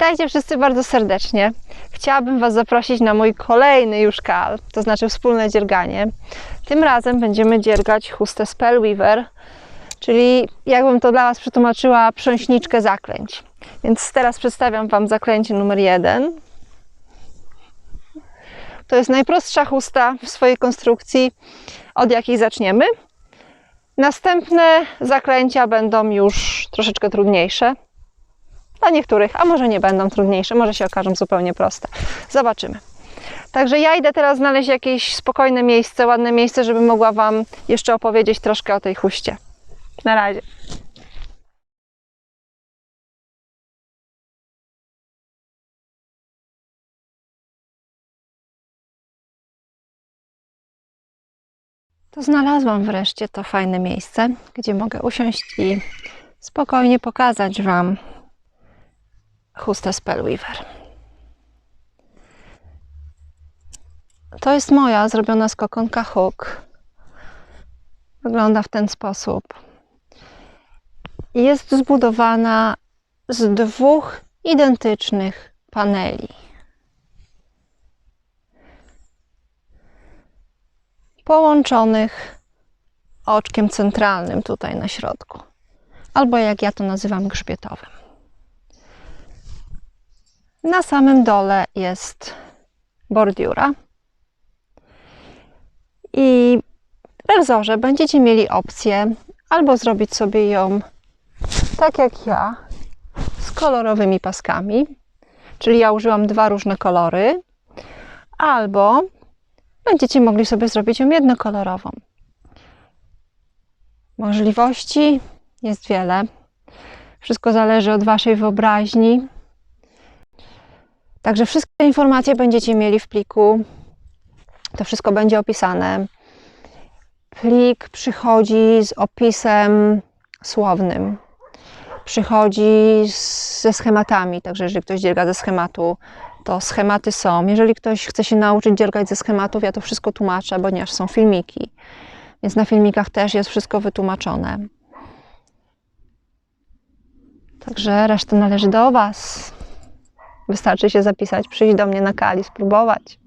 Witajcie wszyscy bardzo serdecznie. Chciałabym Was zaprosić na mój kolejny już kal, to znaczy wspólne dzierganie. Tym razem będziemy dziergać chustę Spellweaver, czyli jakbym to dla Was przetłumaczyła, prząśniczkę zaklęć. Więc teraz przedstawiam Wam zaklęcie numer jeden. To jest najprostsza chusta w swojej konstrukcji, od jakiej zaczniemy. Następne zaklęcia będą już troszeczkę trudniejsze. Dla niektórych, a może nie będą trudniejsze, może się okażą zupełnie proste. Zobaczymy. Także ja idę teraz znaleźć jakieś spokojne miejsce, ładne miejsce, żeby mogła Wam jeszcze opowiedzieć troszkę o tej huście. Na razie. To znalazłam wreszcie to fajne miejsce, gdzie mogę usiąść i spokojnie pokazać Wam chustę Spellweaver. To jest moja, zrobiona z kokonka hook. Wygląda w ten sposób. Jest zbudowana z dwóch identycznych paneli. Połączonych oczkiem centralnym tutaj na środku, albo jak ja to nazywam grzbietowym. Na samym dole jest bordiura. I we wzorze będziecie mieli opcję albo zrobić sobie ją tak jak ja, z kolorowymi paskami, czyli ja użyłam dwa różne kolory, albo będziecie mogli sobie zrobić ją jednokolorową. Możliwości jest wiele. Wszystko zależy od Waszej wyobraźni. Także wszystkie informacje będziecie mieli w pliku. To wszystko będzie opisane. Plik przychodzi z opisem słownym. Przychodzi z, ze schematami, także jeżeli ktoś dzierga ze schematu, to schematy są. Jeżeli ktoś chce się nauczyć dziergać ze schematów, ja to wszystko tłumaczę, ponieważ są filmiki. Więc na filmikach też jest wszystko wytłumaczone. Także reszta należy do Was. Wystarczy się zapisać, przyjść do mnie na kali, spróbować.